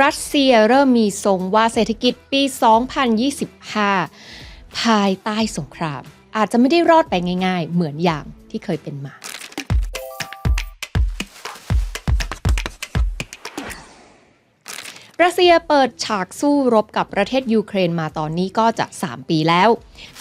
รัสเซียเริ่มมีทรงว่าเศรษฐกิจปี 2025 ภายใต้สงคราม อาจจะไม่ได้รอดไปง่าย ๆ เหมือนอย่างที่เคยเป็นมา รัสเซียเปิดฉากสู้รบกับประเทศยูเครนมาตอนนี้ก็จะ 3 ปีแล้ว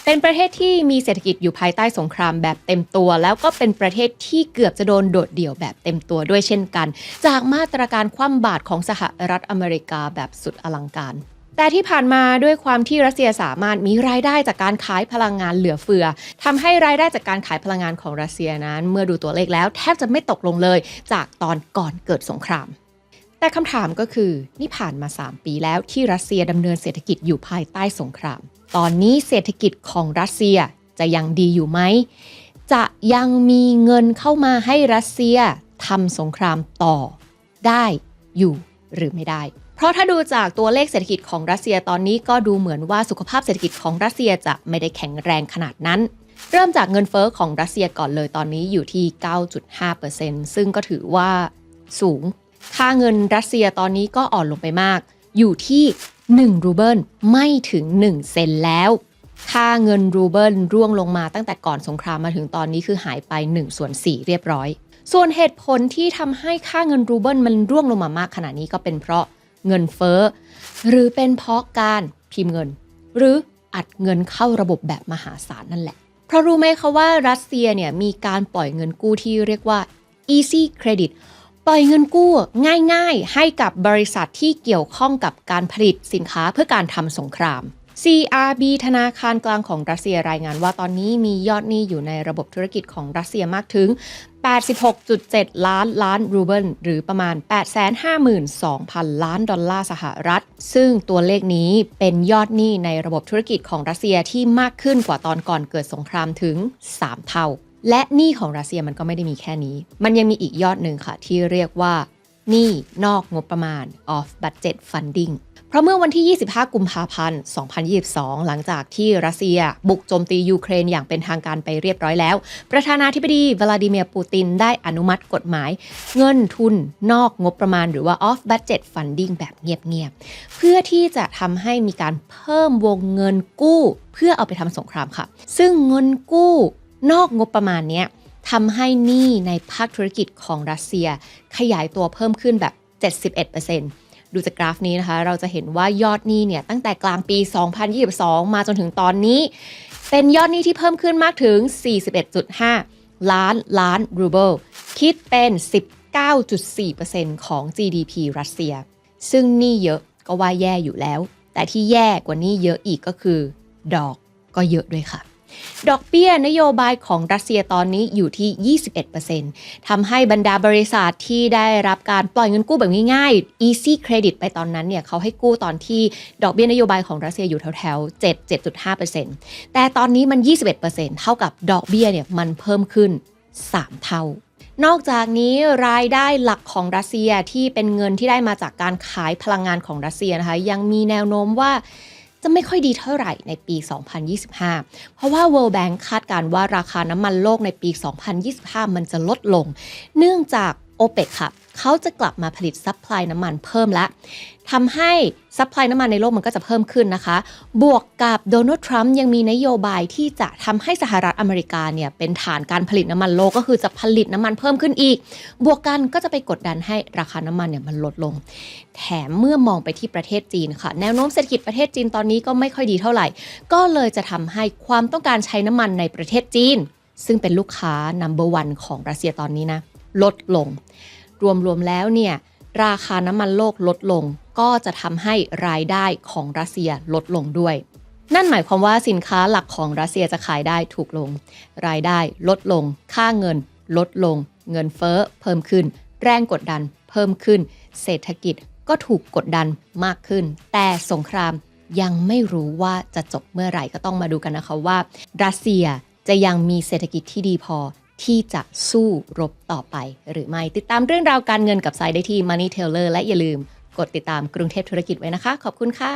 เป็นประเทศที่มีเศรษฐกิจอยู่ภายใต้สงครามแบบเต็มตัว แล้วก็เป็นประเทศที่เกือบจะโดนโดดเดี่ยวแบบเต็มตัวด้วยเช่นกัน จากมาตรการคว่ำบาตรของสหรัฐอเมริกาแบบสุดอลังการแต่ที่ผ่านมาด้วยความที่รัสเซียสามารถมีรายได้จากการขายพลังงานเหลือเฟือทำให้รายได้จากการขายพลังงานของรัสเซียนั้น เมื่อดูตัวเลขแล้วแทบจะไม่ตกลงเลยจากตอนก่อนเกิดสงคราม แต่คำถามก็คือนี่ผ่านมา 3 ปีแล้วที่รัสเซียดำเนินเศรษฐกิจอยู่ภายใต้สงคราม ตอนนี้เศรษฐกิจของรัสเซียจะยังดีอยู่ไหม จะยังมีเงินเข้ามาให้รัสเซียทำสงครามต่อได้อยู่หรือไม่ได้ เพราะถ้าดูจากตัวเลขเศรษฐกิจของรัสเซียตอนนี้ก็ดูเหมือนว่าสุขภาพเศรษฐกิจของรัสเซียจะไม่ได้แข็งแรงขนาดนั้น เริ่มจากเงินเฟอ้อของรัสเซียก่อนเลยตอนนี้อยู่ที่ 9.5%ซึ่งก็ถือว่าสูง ค่าเงินรัสเซียตอนนี้ก็อ่อนลงไปมาก อยู่ที่ 1 รูเบิลไม่ถึง 1 เซนแล้ว ค่าเงินรูเบิลร่วงลงมาตั้งแต่ก่อนสงครามมาถึงตอนนี้คือหายไป1ส่วน4เรียบร้อย ส่วนเหตุผลที่ทำให้ค่าเงินรูเบิลมันร่วงลงมามากขนาดนี้ก็เป็นเพราะเงินเฟ้อ หรือเป็นเพราะการพิมพ์เงิน หรืออัดเงินเข้าระบบแบบมหาศาลนั่นแหละ เพราะรู้ไหมคะว่ารัสเซียเนี่ยมีการปล่อยเงินกู้ที่เรียกว่า easy credit ปล่อยเงินกู้ง่ายๆ ให้กับบริษัทที่เกี่ยวข้องกับการผลิตสินค้าเพื่อการทำสงคราม CRB ธนาคารกลางของรัสเซียรายงานว่าตอนนี้มียอดหนี้อยู่ในระบบธุรกิจของรัสเซียมากถึง 86.7 ล้านล้านรูเบิลหรือประมาณ 852,000 ล้านดอลลาร์สหรัฐ ซึ่งตัวเลขนี้เป็นยอดหนี้ในระบบธุรกิจของรัสเซียที่มากขึ้นกว่าตอนก่อนเกิดสงครามถึง 3 เท่า และหนี้ของรัสเซียมันก็ไม่ได้มีแค่นี้ มันยังมีอีกยอดหนึ่งค่ะ ที่เรียกว่าหนี้นอกงบประมาณ off budget funding เพราะเมื่อวันที่ 25 กุมภาพันธ์ 2022 หลังจากที่รัสเซีย บุกโจมตียูเครนอย่างเป็นทางการไปเรียบร้อยแล้ว ประธานาธิบดีวลาดิเมียร์ปูตินได้อนุมัติกฎหมาย เงินทุนนอกงบประมาณหรือว่า off budget funding แบบเงียบๆ เพื่อที่จะทำให้มีการเพิ่มวงเงินกู้ เพื่อเอาไปทำสงครามค่ะ ซึ่งเงินกู้ นอกงบประมาณนี้ทำให้หนี้ในภาคธุรกิจของรัสเซีย ขยายตัวเพิ่มขึ้นแบบ 71%ดูจากกราฟนี้นะคะ เราจะเห็นว่ายอดหนี้เนี่ยตั้งแต่กลางปี 2022 มาจนถึงตอนนี้ เป็นยอดหนี้ที่เพิ่มขึ้นมากถึง 41.5 ล้านล้านรูเบิลคิดเป็น 19.4%ของ GDP รัสเซีย ซึ่งหนี้เยอะก็ว่าแย่อยู่แล้ว แต่ที่แย่กว่านี้เยอะอีกก็คือ ดอกก็เยอะด้วยค่ะ ดอกเบี้ยนโยบายของรัสเซียตอนนี้อยู่ที่ 21%ทำให้บรรดาบริษัทที่ได้รับการปล่อยเงินกู้แบบง่ายๆ easy credit ไปตอนนั้นเนี่ยเขาให้กู้ตอนที่ดอกเบี้ยนโยบายของรัสเซียอยู่แถวๆ 7 7.5%แต่ตอนนี้มัน 21%เท่ากับดอกเบี้ยเนี่ยมันเพิ่มขึ้น 3 เท่านอกจากนี้รายได้หลักของรัสเซียที่เป็นเงินที่ได้มาจากการขายพลังงานของรัสเซียนะคะยังมีแนวโน้มว่า จะไม่ค่อยดีเท่าไหร่ในปี 2025 เพราะว่า World Bank คาดการณ์ว่าราคาน้ำมันโลกในปี 2025 มันจะลดลง เนื่องจาก o p e c ค่ะเขาจะกลับมาผลิตซัพพลายน้ำมันเพิ่มแล้วทำให้ซัพพลายน้ำมันในโลกมันก็จะเพิ่มขึ้นนะคะ บวกกับโดนัลด์ทรัมป์ยังมีนโยบายที่จะทำให้สหรัฐอเมริกาเนี่ยเป็นฐานการผลิตน้ำมันโลกก็คือจะผลิตน้ำมันเพิ่มขึ้นอีก บวกกันก็จะไปกดดันให้ราคาน้ำมันเนี่ยมันลดลง แถมเมื่อมองไปที่ประเทศจีนค่ะ แนวโน้มเศรษฐกิจประเทศจีนตอนนี้ก็ไม่ค่อยดีเท่าไหร่ ก็เลยจะทำให้ความต้องการใช้น้ำมันในประเทศจีน ซึ่งเป็นลูกค้า number one ของรัสเซียตอนนี้นะ ลดลง รวมๆแล้วเนี่ยราคาน้ำมันโลกลดลง ก็จะทำให้รายได้ของรัสเซียลดลงด้วย นั่นหมายความว่าสินค้าหลักของรัสเซียจะขายได้ถูกลง รายได้ลดลง ค่าเงินลดลง เงินเฟ้อเพิ่มขึ้น แรงกดดันเพิ่มขึ้น เศรษฐกิจก็ถูกกดดันมากขึ้น แต่สงครามยังไม่รู้ว่าจะจบเมื่อไหร่ก็ต้องมาดูกันนะคะว่า รัสเซียจะยังมีเศรษฐกิจที่ดีพอ ที่จะสู้รบต่อไป หรือไม่ติดตามเรื่องราวการเงินกับไซด์ได้ที่ Money Teller และอย่าลืมกดติดตามกรุงเทพธุรกิจไว้นะคะ ขอบคุณค่ะ